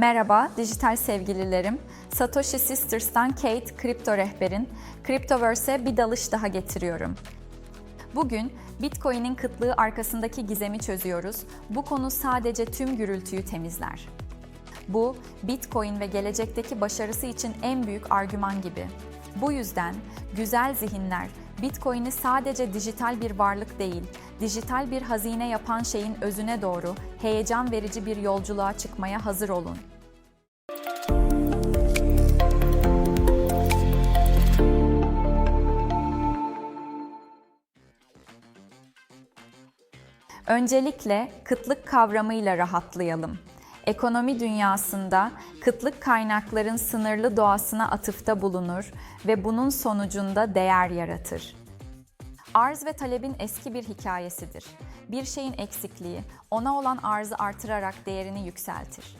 Merhaba dijital sevgililerim. Satoshi Sisters'tan Kate, kripto rehberin, Cryptoverse'e bir dalış daha getiriyorum. Bugün Bitcoin'in kıtlığı arkasındaki gizemi çözüyoruz. Bu konu sadece tüm gürültüyü temizler. Bu, Bitcoin ve gelecekteki başarısı için en büyük argüman gibi. Bu yüzden güzel zihinler Bitcoin'i sadece dijital bir varlık değil, dijital bir hazine yapan şeyin özüne doğru heyecan verici bir yolculuğa çıkmaya hazır olun. Öncelikle kıtlık kavramıyla rahatlayalım. Ekonomi dünyasında kıtlık kaynakların sınırlı doğasına atıfta bulunur ve bunun sonucunda değer yaratır. Arz ve talebin eski bir hikayesidir. Bir şeyin eksikliği ona olan arzı artırarak değerini yükseltir.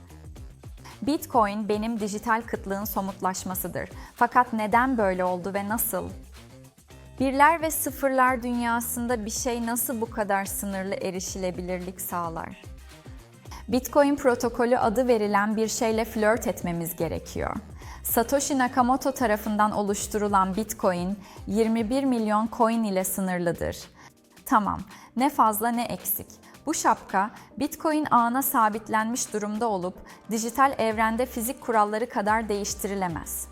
Bitcoin benim dijital kıtlığın somutlaşmasıdır. Fakat neden böyle oldu ve nasıl? Birler ve sıfırlar dünyasında bir şey nasıl bu kadar sınırlı erişilebilirlik sağlar? Bitcoin protokolü adı verilen bir şeyle flört etmemiz gerekiyor. Satoshi Nakamoto tarafından oluşturulan Bitcoin 21 milyon coin ile sınırlıdır. Tamam, ne fazla ne eksik. Bu şapka Bitcoin ağına sabitlenmiş durumda olup dijital evrende fizik kuralları kadar değiştirilemez.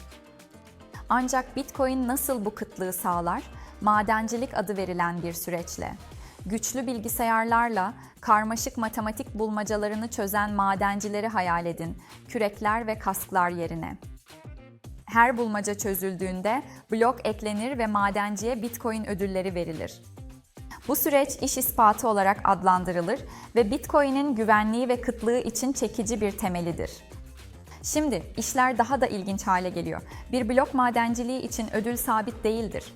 Ancak Bitcoin nasıl bu kıtlığı sağlar? Madencilik adı verilen bir süreçle. Güçlü bilgisayarlarla karmaşık matematik bulmacalarını çözen madencileri hayal edin, kürekler ve kasklar yerine. Her bulmaca çözüldüğünde blok eklenir ve madenciye Bitcoin ödülleri verilir. Bu süreç iş ispatı olarak adlandırılır ve Bitcoin'in güvenliği ve kıtlığı için çekici bir temelidir. Şimdi işler daha da ilginç hale geliyor. Bir blok madenciliği için ödül sabit değildir.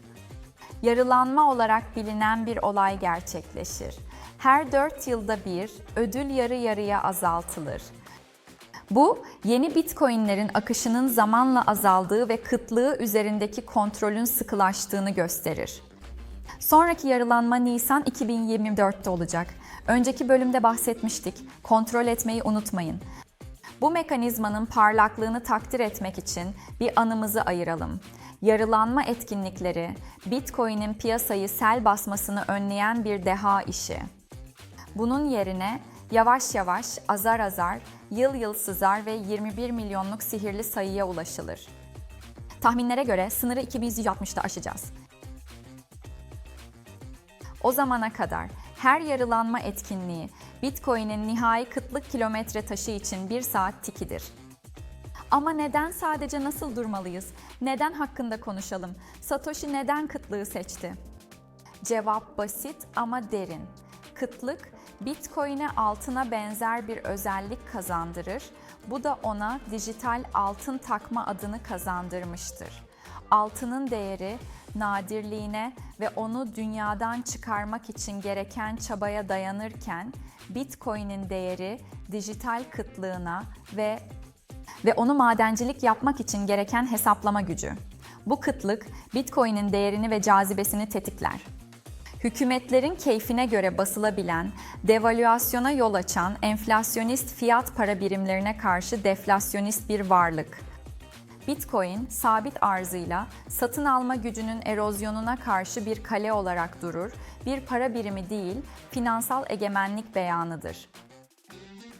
Yarılanma olarak bilinen bir olay gerçekleşir. Her 4 yılda bir ödül yarı yarıya azaltılır. Bu, yeni bitcoinlerin akışının zamanla azaldığı ve kıtlığı üzerindeki kontrolün sıkılaştığını gösterir. Sonraki yarılanma Nisan 2024'te olacak. Önceki bölümde bahsetmiştik. Kontrol etmeyi unutmayın. Bu mekanizmanın parlaklığını takdir etmek için bir anımızı ayıralım. Yarılanma etkinlikleri, Bitcoin'in piyasayı sel basmasını önleyen bir deha işi. Bunun yerine yavaş yavaş, azar azar, yıl yıl sızar ve 21 milyonluk sihirli sayıya ulaşılır. Tahminlere göre sınırı 2160'da aşacağız. O zamana kadar her yarılanma etkinliği Bitcoin'in nihai kıtlık kilometre taşı için bir saat tikidir. Ama neden sadece nasıl durmalıyız? Neden hakkında konuşalım? Satoshi neden kıtlığı seçti? Cevap basit ama derin. Kıtlık, Bitcoin'e altına benzer bir özellik kazandırır. Bu da ona dijital altın takma adını kazandırmıştır. Altının değeri nadirliğine ve onu dünyadan çıkarmak için gereken çabaya dayanırken Bitcoin'in değeri dijital kıtlığına ve ve onu madencilik yapmak için gereken hesaplama gücü. Bu kıtlık Bitcoin'in değerini ve cazibesini tetikler. Hükümetlerin keyfine göre basılabilen, devalüasyona yol açan enflasyonist fiyat para birimlerine karşı deflasyonist bir varlık. Bitcoin, sabit arzıyla satın alma gücünün erozyonuna karşı bir kale olarak durur, bir para birimi değil, finansal egemenlik beyanıdır.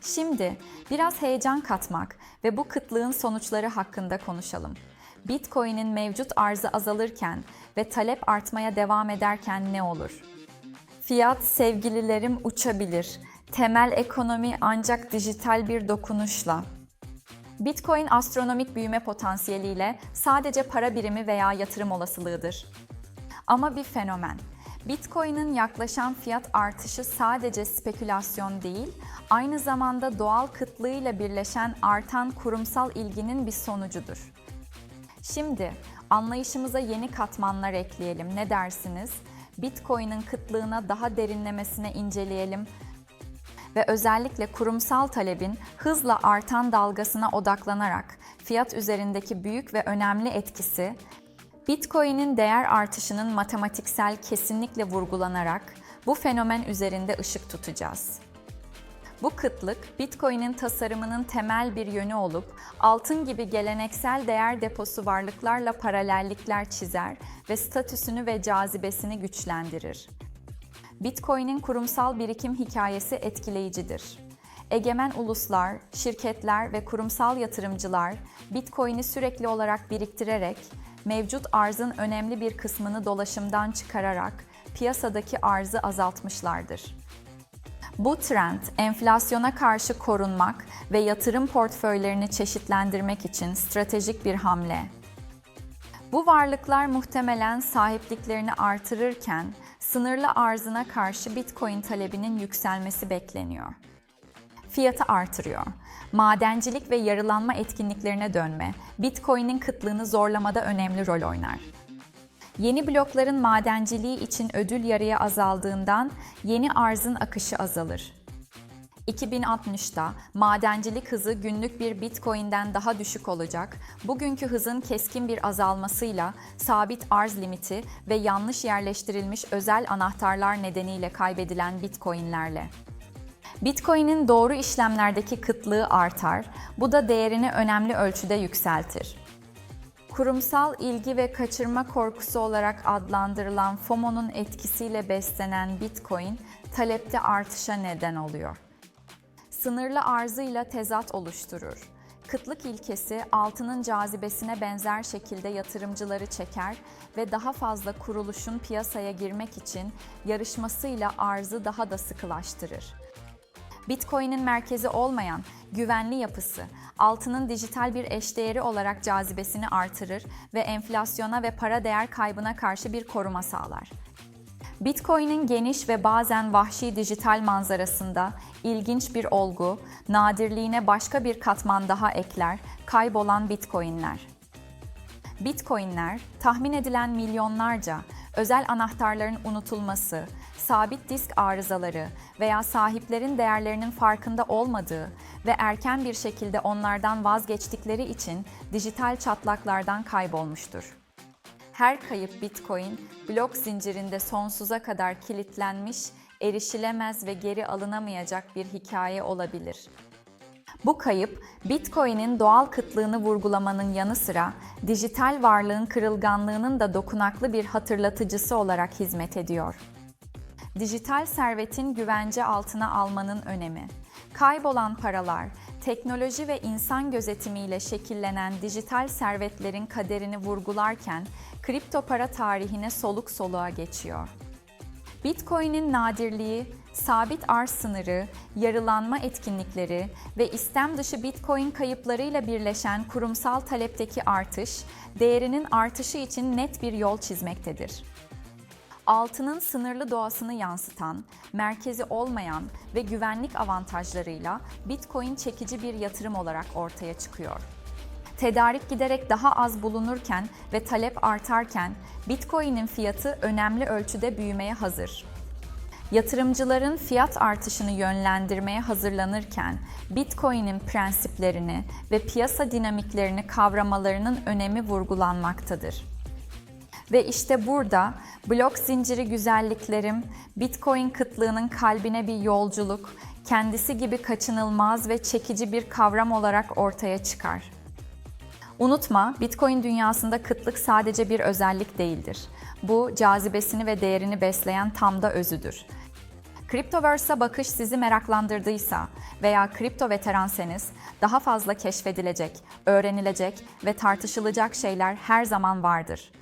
Şimdi biraz heyecan katmak ve bu kıtlığın sonuçları hakkında konuşalım. Bitcoin'in mevcut arzı azalırken ve talep artmaya devam ederken ne olur? Fiyat sevgililerim uçabilir. Temel ekonomi ancak dijital bir dokunuşla. Bitcoin astronomik büyüme potansiyeliyle sadece para birimi veya yatırım olasılığıdır. Ama bir fenomen. Bitcoin'in yaklaşan fiyat artışı sadece spekülasyon değil, aynı zamanda doğal kıtlığıyla birleşen artan kurumsal ilginin bir sonucudur. Şimdi anlayışımıza yeni katmanlar ekleyelim. Ne dersiniz? Bitcoin'in kıtlığına daha derinlemesine inceleyelim ve özellikle kurumsal talebin hızla artan dalgasına odaklanarak fiyat üzerindeki büyük ve önemli etkisi Bitcoin'in değer artışının matematiksel kesinlikle vurgulanarak bu fenomen üzerinde ışık tutacağız. Bu kıtlık, Bitcoin'in tasarımının temel bir yönü olup, altın gibi geleneksel değer deposu varlıklarla paralellikler çizer ve statüsünü ve cazibesini güçlendirir. Bitcoin'in kurumsal birikim hikayesi etkileyicidir. Egemen uluslar, şirketler ve kurumsal yatırımcılar Bitcoin'i sürekli olarak biriktirerek mevcut arzın önemli bir kısmını dolaşımdan çıkararak piyasadaki arzı azaltmışlardır. Bu trend, enflasyona karşı korunmak ve yatırım portföylerini çeşitlendirmek için stratejik bir hamle. Bu varlıklar muhtemelen sahipliklerini artırırken sınırlı arzına karşı Bitcoin talebinin yükselmesi bekleniyor. Fiyatı artırıyor. Madencilik ve yarılanma etkinliklerine dönme, Bitcoin'in kıtlığını zorlamada önemli rol oynar. Yeni blokların madenciliği için ödül yarıya azaldığından yeni arzın akışı azalır. 2060'ta madencilik hızı günlük bir Bitcoin'den daha düşük olacak. Bugünkü hızın keskin bir azalmasıyla sabit arz limiti ve yanlış yerleştirilmiş özel anahtarlar nedeniyle kaybedilen Bitcoin'lerle. Bitcoin'in doğru işlemlerdeki kıtlığı artar, bu da değerini önemli ölçüde yükseltir. Kurumsal ilgi ve kaçırma korkusu olarak adlandırılan FOMO'nun etkisiyle beslenen Bitcoin, talepte artışa neden oluyor. Sınırlı arzıyla tezat oluşturur. Kıtlık ilkesi altının cazibesine benzer şekilde yatırımcıları çeker ve daha fazla kuruluşun piyasaya girmek için yarışmasıyla arzı daha da sıkılaştırır. Bitcoin'in merkezi olmayan güvenli yapısı, altının dijital bir eşdeğeri olarak cazibesini artırır ve enflasyona ve para değer kaybına karşı bir koruma sağlar. Bitcoin'in geniş ve bazen vahşi dijital manzarasında ilginç bir olgu, nadirliğine başka bir katman daha ekler, kaybolan Bitcoin'ler. Bitcoin'ler tahmin edilen milyonlarca özel anahtarların unutulması, sabit disk arızaları veya sahiplerin değerlerinin farkında olmadığı ve erken bir şekilde onlardan vazgeçtikleri için dijital çatlaklardan kaybolmuştur. Her kayıp Bitcoin, blok zincirinde sonsuza kadar kilitlenmiş, erişilemez ve geri alınamayacak bir hikaye olabilir. Bu kayıp, Bitcoin'in doğal kıtlığını vurgulamanın yanı sıra dijital varlığın kırılganlığının da dokunaklı bir hatırlatıcısı olarak hizmet ediyor. Dijital servetin güvence altına almanın önemi. Kaybolan paralar, teknoloji ve insan gözetimiyle şekillenen dijital servetlerin kaderini vurgularken kripto para tarihine soluk soluğa geçiyor. Bitcoin'in nadirliği, sabit arz sınırı, yarılanma etkinlikleri ve istem dışı Bitcoin kayıplarıyla birleşen kurumsal talepteki artış, değerinin artışı için net bir yol çizmektedir. Altının sınırlı doğasını yansıtan, merkezi olmayan ve güvenlik avantajlarıyla Bitcoin çekici bir yatırım olarak ortaya çıkıyor. Tedarik giderek daha az bulunurken ve talep artarken Bitcoin'in fiyatı önemli ölçüde büyümeye hazır. Yatırımcıların fiyat artışını yönlendirmeye hazırlanırken Bitcoin'in prensiplerini ve piyasa dinamiklerini kavramalarının önemi vurgulanmaktadır. Ve işte burada blok zinciri güzelliklerim, Bitcoin kıtlığının kalbine bir yolculuk, kendisi gibi kaçınılmaz ve çekici bir kavram olarak ortaya çıkar. Unutma, Bitcoin dünyasında kıtlık sadece bir özellik değildir. Bu cazibesini ve değerini besleyen tam da özüdür. Cryptoverse'a bakış sizi meraklandırdıysa veya kripto veteranseniz daha fazla keşfedilecek, öğrenilecek ve tartışılacak şeyler her zaman vardır.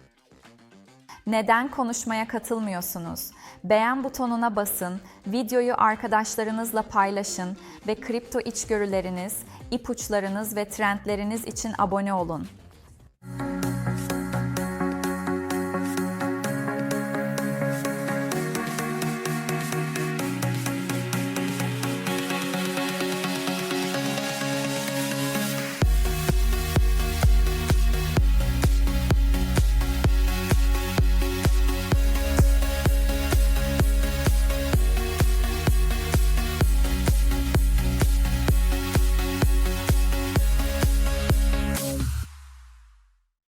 Neden konuşmaya katılmıyorsunuz? Beğen butonuna basın, videoyu arkadaşlarınızla paylaşın ve kripto içgörüleriniz, ipuçlarınız ve trendleriniz için abone olun.